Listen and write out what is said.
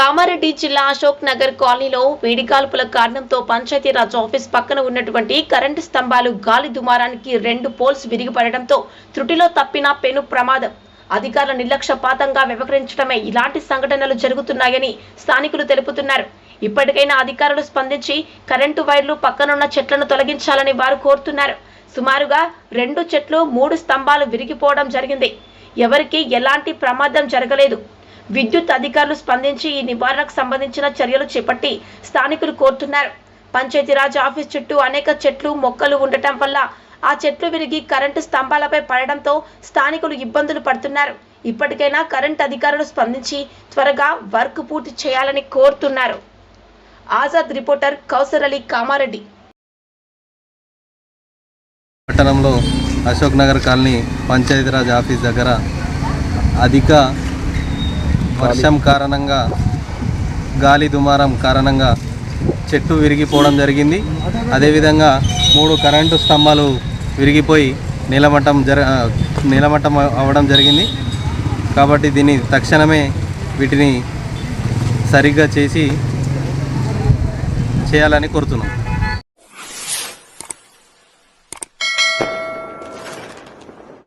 కామారెడ్డి జిల్లా అశోక్ నగర్ కాలనీలో వేడిగాల్పుల కారణంతో పంచాయతీరాజ్ ఆఫీస్ పక్కన ఉన్నటువంటి కరెంటు స్తంభాలు గాలి దుమారానికి రెండు పోల్స్ విరిగిపడడంతో త్రుటిలో తప్పిన పెను ప్రమాదం. అధికారుల నిర్లక్ష్యపాతంగా వ్యవహరించడమే ఇలాంటి సంఘటనలు జరుగుతున్నాయని స్థానికులు తెలుపుతున్నారు. ఇప్పటికైనా అధికారులు స్పందించి కరెంటు వైర్లు పక్కనున్న చెట్లను తొలగించాలని వారు కోరుతున్నారు. సుమారుగా రెండు చెట్లు మూడు స్తంభాలు విరిగిపోవడం జరిగింది. ఎవరికీ ఎలాంటి ప్రమాదం జరగలేదు. విద్యుత్ అధికారులు స్పందించి ఈ నివారణకు సంబంధించిన చర్యలు చేపట్టి స్థానికులు కోరుతున్నారు. పంచాయతీరాజ్ ఆఫీస్ చుట్టూ అనేక చెట్లు మొక్కలు ఉండటం వల్ల ఆ చెట్లు విరిగి కరెంటు స్తంభాలపై పడడంతో స్థానికులు ఇబ్బందులు పడుతున్నారు. ఇప్పటికైనా కరెంట్ అధికారులు స్పందించి త్వరగా వర్క్ పూర్తి చేయాలని కోరుతున్నారు. ఆజాద్ రిపోర్టర్ కౌసర్ అలీ కామారెడ్డి. పట్టణంలో అశోక్ నగర్ కాలనీ పంచాయతీరాజ్ ఆఫీస్ దగ్గర అధిక వర్షం కారణంగా గాలి దుమారం కారణంగా చెట్టు విరిగిపోవడం జరిగింది. అదేవిధంగా మూడు కరెంటు స్తంభాలు విరిగిపోయి నీలమట్టం జర నీలమట్టం అవ్వడం జరిగింది. కాబట్టి దీన్ని తక్షణమే వీటిని సరిగ్గా చేసి చేయాలని కోరుతున్నాం.